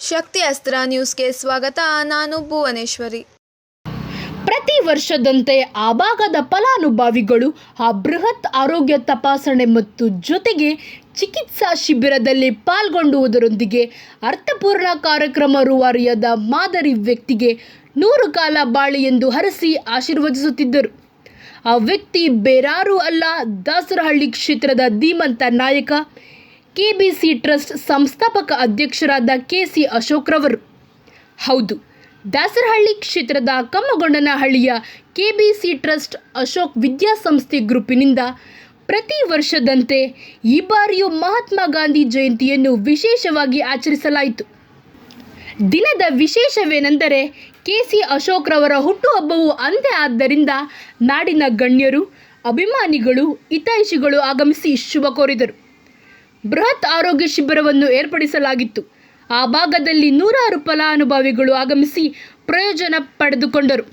ಶಕ್ತಿ ಅಸ್ತ್ರ ನ್ಯೂಸ್ಗೆ ಸ್ವಾಗತ. ನಾನು ಭುವನೇಶ್ವರಿ. ಪ್ರತಿ ವರ್ಷದಂತೆ ಆ ಭಾಗದ ಫಲಾನುಭವಿಗಳು ಆ ಬೃಹತ್ ಆರೋಗ್ಯ ತಪಾಸಣೆ ಮತ್ತು ಜೊತೆಗೆ ಚಿಕಿತ್ಸಾ ಶಿಬಿರದಲ್ಲಿ ಪಾಲ್ಗೊಂಡುವುದರೊಂದಿಗೆ ಅರ್ಥಪೂರ್ಣ ಕಾರ್ಯಕ್ರಮ ರೂವಾರಿಯಾದ ಮಾದರಿ ವ್ಯಕ್ತಿಗೆ ನೂರು ಕಾಲ ಬಾಳಿ ಎಂದು ಹರಸಿ ಆಶೀರ್ವದಿಸುತ್ತಿದ್ದರು. ಆ ವ್ಯಕ್ತಿ ಬೇರಾರು ಅಲ್ಲ, ದಾಸರಹಳ್ಳಿ ಕ್ಷೇತ್ರದ ಧೀಮಂತ ನಾಯಕ ಕೆಬಿಸಿ ಟ್ರಸ್ಟ್ ಸಂಸ್ಥಾಪಕ ಅಧ್ಯಕ್ಷರಾದ ಕೆ ಸಿ ಅಶೋಕ್ರವರು. ಹೌದು, ದಾಸರಹಳ್ಳಿ ಕ್ಷೇತ್ರದ ಕಮ್ಮಗೊಂಡನಹಳ್ಳಿಯ ಕೆಬಿಸಿ ಟ್ರಸ್ಟ್ ಅಶೋಕ್ ವಿದ್ಯಾಸಂಸ್ಥೆ ಗ್ರೂಪಿನಿಂದ ಪ್ರತಿ ವರ್ಷದಂತೆ ಈ ಬಾರಿಯೂ ಮಹಾತ್ಮ ಗಾಂಧಿ ಜಯಂತಿಯನ್ನು ವಿಶೇಷವಾಗಿ ಆಚರಿಸಲಾಯಿತು. ದಿನದ ವಿಶೇಷವೇನೆಂದರೆ ಕೆ ಸಿ ಅಶೋಕ್ರವರ ಹುಟ್ಟುಹಬ್ಬವು ಅಂದೇ ಆದ್ದರಿಂದ ನಾಡಿನ ಗಣ್ಯರು, ಅಭಿಮಾನಿಗಳು ಹಿತೈಷಿಗಳು ಆಗಮಿಸಿ ಶುಭ ಕೋರಿದರು. ಬೃಹತ್ ಆರೋಗ್ಯ ಶಿಬಿರವನ್ನು ಏರ್ಪಡಿಸಲಾಗಿತ್ತು. ಆ ಭಾಗದಲ್ಲಿ ನೂರಾರು ಫಲಾನುಭವಿಗಳು ಆಗಮಿಸಿ ಪ್ರಯೋಜನ ಪಡೆದುಕೊಂಡರು.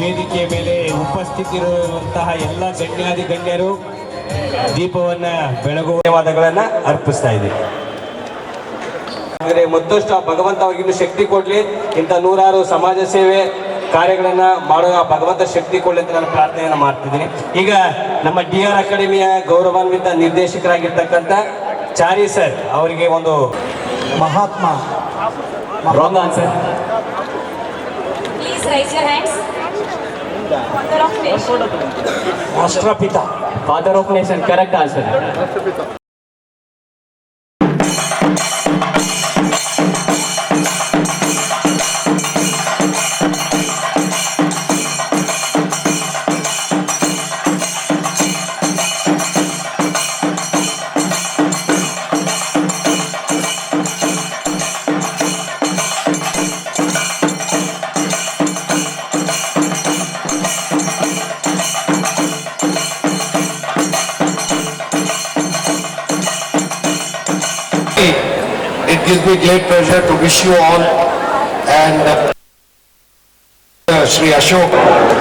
ವೇದಿಕೆ ಮೇಲೆ ಉಪಸ್ಥಿತಿರುವಂತಹ ಎಲ್ಲ ಗಣ್ಯಾದಿ ಗಣ್ಯರು ದೀಪವನ್ನ ಬೆಳಗುವ ಧನ್ಯವಾದಗಳನ್ನ ಅರ್ಪಿಸ್ತಾ ಇದ್ದೀವಿ ಆದರೆ ಮತ್ತಷ್ಟು ಆ ಭಗವಂತ ಅವ್ರಿಗಿನ್ನು ಶಕ್ತಿ ಕೊಡ್ಲಿ ಇಂಥ ನೂರಾರು ಸಮಾಜ ಸೇವೆ ಕಾರ್ಯಗಳನ್ನ ಮಾಡುವ ಆ ಭಗವಂತ ಶಕ್ತಿ ಕೊಡ್ಲಿ ಅಂತ ನಾನು ಪ್ರಾರ್ಥನೆಯನ್ನ ಮಾಡ್ತಿದ್ದೀನಿ. ಈಗ ನಮ್ಮ ಡಿ ಆರ್ ಅಕಾಡೆಮಿಯ ಗೌರವಾನ್ವಿತ ನಿರ್ದೇಶಕರಾಗಿರ್ತಕ್ಕಂಥ ಚಾರಿ ಸರ್ ಅವರಿಗೆ ಒಂದು ಮಹಾತ್ಮ. Wrong answer. ರಾಷ್ಟ್ರಪಿತ. Father of nation correct answer gives me great pleasure to wish you all and uh, Sri Ashok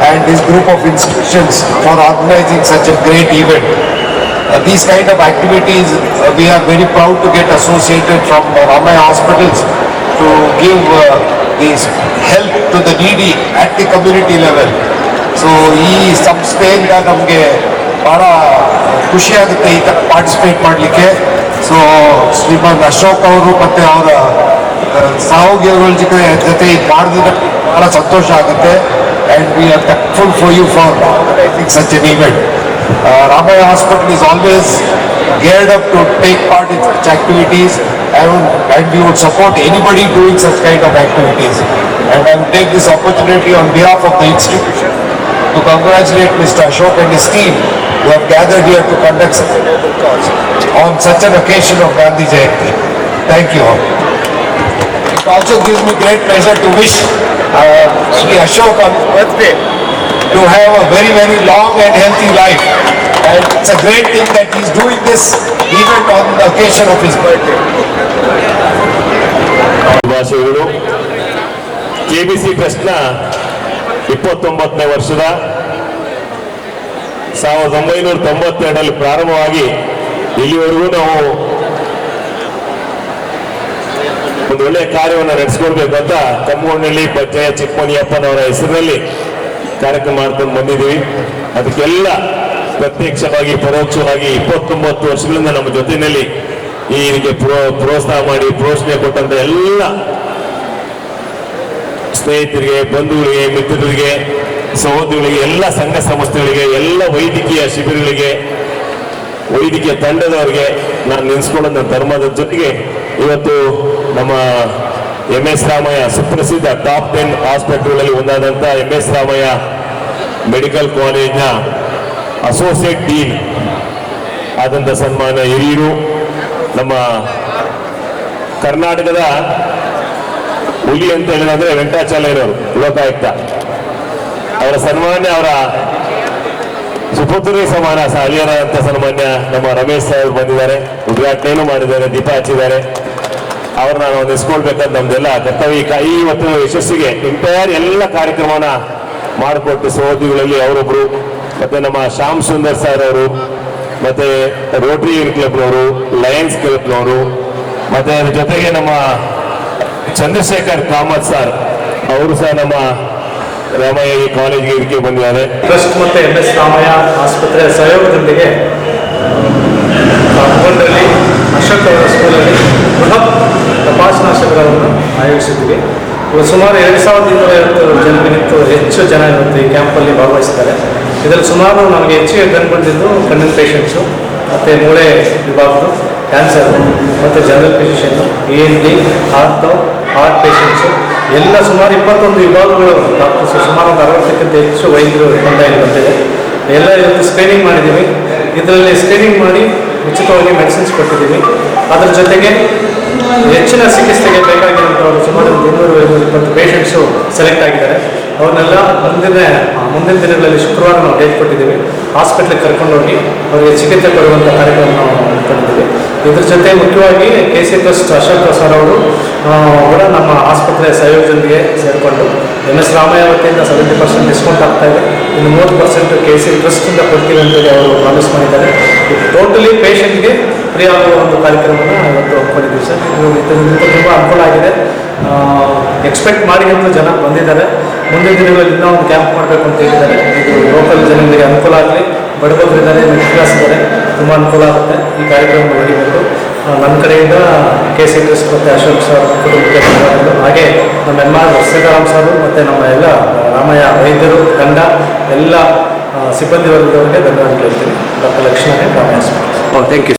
and his group of institutions for organizing such a great event. Uh, These kind of activities, uh, we are very proud to get associated from Ramaya Hospitals to give uh, this help to the needy at the community level. So ಈ ಸಂಸ್ಥೆಯಿಂದ ನಮಗೆ ಬಹಳ ಖುಷಿ ಆಗುತ್ತೆ ಈ ಥರ participate ಮಾಡಲಿಕ್ಕೆ so Shrimant Ashok ಅವರು ಮತ್ತು ಅವರ ಸಹೋದ್ಯೋಗಿಗಳ ಜೊತೆ ಜೊತೆ ಇದು ಮಾಡಿದ್ರೆ ಬಹಳ ಸಂತೋಷ ಆಗುತ್ತೆ and we are thankful for you for organising such an event Ramaiah hospital is always geared up to take part in such activities and, and we would support anybody doing such kind of activities. And I will take this opportunity on behalf of the institution to congratulate Mr. Ashok and his team who have gathered here to conduct such a noble cause on such an occasion of Gandhi Jayanti. Thank you all. It also gives me great pleasure to wish uh, Sri Ashok on his birthday to have a very, very long and healthy life. And it's a great thing that he's doing this event on the occasion of his birthday. ಭಾಷೆಗಳು KBC ಟ್ರಸ್ಟ್ನ ಇಪ್ಪತ್ತೊಂಬತ್ತನೇ ವರ್ಷದ ಸಾವಿರದ ಒಂಬೈನೂರ ತೊಂಬತ್ತೆರಡರಲ್ಲಿ ಪ್ರಾರಂಭವಾಗಿ ಇಲ್ಲಿವರೆಗೂ ನಾವು ಒಂದು ಒಳ್ಳೆಯ ಕಾರ್ಯವನ್ನು ನಡೆಸ್ಕೊಡ್ಬೇಕು ಅಂತ ಕಮ್ಮಣ್ಣಳ್ಳಿ ಪಂಚಾಯತ್ ಚಿಕ್ಕಮಣಿಯಪ್ಪನವರ ಹೆಸರಿನಲ್ಲಿ ಕಾರ್ಯಕ್ರಮ ಮಾಡ್ಕೊಂಡು ಬಂದಿದ್ದೀವಿ. ಅದಕ್ಕೆಲ್ಲ ಪ್ರತ್ಯಕ್ಷವಾಗಿ, ಪರೋಕ್ಷವಾಗಿ ಇಪ್ಪತ್ತೊಂಬತ್ತು ವರ್ಷಗಳಿಂದ ನಮ್ಮ ಜೊತೆಯಲ್ಲಿ ಈ ಪ್ರೋ, ಪ್ರೋತ್ಸಾಹ ಮಾಡಿ, ಪ್ರೋತ್ಸಾಹ ಕೊಟ್ಟಂತ ಎಲ್ಲ ಸ್ನೇಹಿತರಿಗೆ, ಬಂಧುಗಳಿಗೆ, ಮಿತ್ರರಿಗೆ ಸಹೋದರಿಗಳಿಗೆ, ಎಲ್ಲ ಸಂಘ ಸಂಸ್ಥೆಗಳಿಗೆ, ಎಲ್ಲ ವೈದ್ಯಕೀಯ ಶಿಬಿರಗಳಿಗೆ, ವೈದ್ಯಕೀಯ ತಂಡದವರಿಗೆ ನಾನು ನೆನೆಸ್ಕೊಂಡು ನನ್ನ ಧರ್ಮದ ಜೊತೆಗೆ ಇವತ್ತು ನಮ್ಮ ಎಂ ಎಸ್ ರಾಮಯ್ಯ, ಸುಪ್ರಸಿದ್ಧ ಟಾಪ್ ಟೆನ್ ಹಾಸ್ಪಿಟಲ್ಗಳಲ್ಲಿ ಒಂದಾದಂಥ ಎಂ ಎಸ್ ರಾಮಯ್ಯ ಮೆಡಿಕಲ್ ಕಾಲೇಜ್ನ ಅಸೋಸಿಯೇಟ್ ಡೀನ್ ಆದಂಥ ಸನ್ಮಾನ ಹಿರಿಯರು, ನಮ್ಮ ಕರ್ನಾಟಕದ ಹುಲಿ ಅಂತ ಹೇಳಿದ್ರೆ ವೆಂಕಟಾಚಾರ್ಯರು ಲೋಕಾಯುಕ್ತ. ಅವರ ಸನ್ಮಾನ್ಯ ಅವರ ಸುಪುತ್ರಿ ಸಮಾನ ಅಂತ ಸನ್ಮಾನ್ಯ ನಮ್ಮ ರಮೇಶ್ ಸಾಹೇಬ್ ಬಂದಿದ್ದಾರೆ ಉದ್ಘಾಟನೆಯನ್ನು ಮಾಡಿದ್ದಾರೆ, ದೀಪ ಹಚ್ಚಿದ್ದಾರೆ. ಅವ್ರನ್ನ ನಾವು ನೆನೆಸ್ಕೊಳ್ಬೇಕಾದ ನಮ್ದೆಲ್ಲ ಕರ್ತವ್ಯ. ಈ ಇವತ್ತು ಯಶಸ್ಸಿಗೆ ಎಂಟೈರ್ ಎಲ್ಲ ಕಾರ್ಯಕ್ರಮನ ಮಾಡಿಕೊಟ್ಟು ಸಹೋದ್ಯೋಗಿಗಳಲ್ಲಿ ಅವರೊಬ್ರು, ಮತ್ತೆ ನಮ್ಮ ಶ್ಯಾಮ್ ಸುಂದರ್ ಸರ್ ಅವರು, ಮತ್ತೆ ರೋಟರಿ ಕ್ಲಬ್ನವರು ಲಯನ್ಸ್ ಕ್ಲಬ್ನವರು ಮತ್ತೆ ಅದ್ರ ಜೊತೆಗೆ ನಮ್ಮ ಚಂದ್ರಶೇಖರ್ ಕಾಮತ್ ಸರ್ ಅವರು ಸಹ ನಮ್ಮ ರಾಮಯ್ಯ ಕಾಲೇಜ್ಗೆ ಇದಕ್ಕೆ ಬಂದಿದ್ದಾರೆ. ಟ್ರಸ್ಟ್ ಮತ್ತು ಎಂ ಎಸ್ ರಾಮಯ್ಯ ಆಸ್ಪತ್ರೆ ಸಹಯೋಗದೊಂದಿಗೆ ಮುಖಂಡರಲ್ಲಿ ಅಶೋಕ್ ಅವರ ಸ್ಕೂಲಲ್ಲಿ ಬೃಹತ್ ತಪಾಸಣಾ ಶಿಬಿರವನ್ನು ಆಯೋಜಿಸಿದ್ವಿ ಇವತ್ತು ಸುಮಾರು ಎರಡು ಸಾವಿರದ ಇನ್ನೂರ ಐವತ್ತು ಹೆಚ್ಚು ಜನ ಇವತ್ತು ಈ ಕ್ಯಾಂಪಲ್ಲಿ ಭಾಗವಹಿಸ್ತಾರೆ ಇದರಲ್ಲಿ ಸುಮಾರು ನಮಗೆ ಹೆಚ್ಚಿಗೆ ಕಂಡುಬಂದಿದ್ದು ಕಣ್ಣಿನ ಪೇಷಂಟ್ಸು ಮತ್ತು ಮೂಳೆ ವಿಭಾಗದ್ದು ಕ್ಯಾನ್ಸರ್ ಮತ್ತು general ಫಿಸಿಷಿಯನ್ನು A N D heart heart patients ಎಲ್ಲ ಸುಮಾರು ಇಪ್ಪತ್ತೊಂದು ವಿಭಾಗಗಳು ಡಾಕ್ಟರ್ಸ್ ಸುಮಾರು ಒಂದು ಅರವತ್ತಕ್ಕಿಂತ ಹೆಚ್ಚು ವೈದ್ಯರು ಬಂದಾಗಿ ಬಂದಿದೆ ಎಲ್ಲ ಇವತ್ತು ಸ್ಕ್ರೀನಿಂಗ್ ಮಾಡಿದ್ದೀವಿ. ಇದರಲ್ಲಿ ಸ್ಕ್ರೀನಿಂಗ್ ಮಾಡಿ ಉಚಿತವಾಗಿ ಮೆಡಿಸಿನ್ಸ್ ಕೊಟ್ಟಿದ್ದೀವಿ. ಅದರ ಜೊತೆಗೆ ಹೆಚ್ಚಿನ ಚಿಕಿತ್ಸೆಗೆ ಬೇಕಾಗಿರುವಂಥವ್ರು ಸುಮಾರು ಒಂದು ಇನ್ನೂರು ಐನೂರು ಇಪ್ಪತ್ತು ಪೇಷಂಟ್ಸು ಸೆಲೆಕ್ಟ್ ಆಗಿದ್ದಾರೆ. ಅವ್ರನ್ನೆಲ್ಲ ಮುಂದಿನ ಮುಂದಿನ ದಿನಗಳಲ್ಲಿ ಶುಕ್ರವಾರ ನಾವು ಡೇಟ್ ಕೊಟ್ಟಿದ್ದೀವಿ. ಹಾಸ್ಪಿಟ್ಲಿಗೆ ಕರ್ಕೊಂಡೋಗಿ ಅವರಿಗೆ ಚಿಕಿತ್ಸೆ ಕೊಡುವಂಥ ಕಾರ್ಯಕ್ರಮ ನಾವು ಹಮ್ಮಿಕೊಂಡಿದ್ದೀವಿ ಇದ್ರ ಜೊತೆ ಮುಖ್ಯವಾಗಿ K C trust Ashok sir ಅವರು ಕೂಡ ನಮ್ಮ ಆಸ್ಪತ್ರೆ ಸಹಯೋಗದೊಂದಿಗೆ ಸೇರಿಕೊಂಡು ಎಂ ಎಸ್ ರಾಮಯ್ಯ ವತಿಯಿಂದ ಸೆವೆಂಟಿ ಪರ್ಸೆಂಟ್ ಡಿಸ್ಕೌಂಟ್ ಆಗ್ತಾ ಇದೆ. ಇನ್ನು ಮೂವತ್ತು ಪರ್ಸೆಂಟ್ ಕೆ ಸಿ ಟ್ರಸ್ಟಿಂದ ಕೊಡ್ತೀವಿ ಅಂತೇಳಿ ಅವರು ಪ್ರಾಮಿಸ್ ಮಾಡಿದ್ದಾರೆ. ಟೋಟಲಿ ಪೇಷಂಟ್ಗೆ ಫ್ರೀ ಆಗುವ ಒಂದು ಕಾರ್ಯಕ್ರಮವನ್ನು ಇವತ್ತು ಹಮ್ಮಿಕೊಂಡಿದ್ದೀವಿ ಸರ್. ಇದು ಇದರಿಂದ ತುಂಬ ಅನುಕೂಲ ಆಗಿದೆ. ಎಕ್ಸ್ಪೆಕ್ಟ್ ಮಾಡಿದಂಥ ಜನ ಬಂದಿದ್ದಾರೆ. ಮುಂದಿನ ದಿನಗಳಲ್ಲಿ ಇನ್ನೂ ಒಂದು ಕ್ಯಾಂಪ್ ಮಾಡಬೇಕು ಅಂತ ಹೇಳಿದ್ದಾರೆ. ಇದು ಲೋಕಲ್ ಜನಗಳಿಗೆ ಅನುಕೂಲ ಆಗಲಿ. ಬಡಬಗ್ರಿದ್ದಾರೆ ಮಿಡ್ಲ್ ಕ್ಲಾಸ್ ತುಂಬ ಅನುಕೂಲ ಆಗುತ್ತೆ ಈ ಕಾರ್ಯಕ್ರಮ ನಡೀಬೇಕು ನನ್ನ ಕಡೆಯಿಂದ ಕೆ ಸಿ ಎಸ್ ಮತ್ತು ಅಶೋಕ್ ಸರ್ ಕುಟುಂಬಕ್ಕೆ ಧನ್ಯವಾದಗಳು ಹಾಗೆ ನಮ್ಮ ಎಂ ಆರ್ ಸೀತಾರಾಮ್ ಸರ್ ಮತ್ತು ನಮ್ಮ ಎಲ್ಲ ರಾಮಯ್ಯ ವೈದ್ಯರು ತಂಡ ಎಲ್ಲ ಸಿಬ್ಬಂದಿ ವರ್ಗದವರಿಗೆ ಧನ್ಯವಾದ ಹೇಳ್ತೀನಿ. Doctor Lakshmana Ramaiah. Sir thank you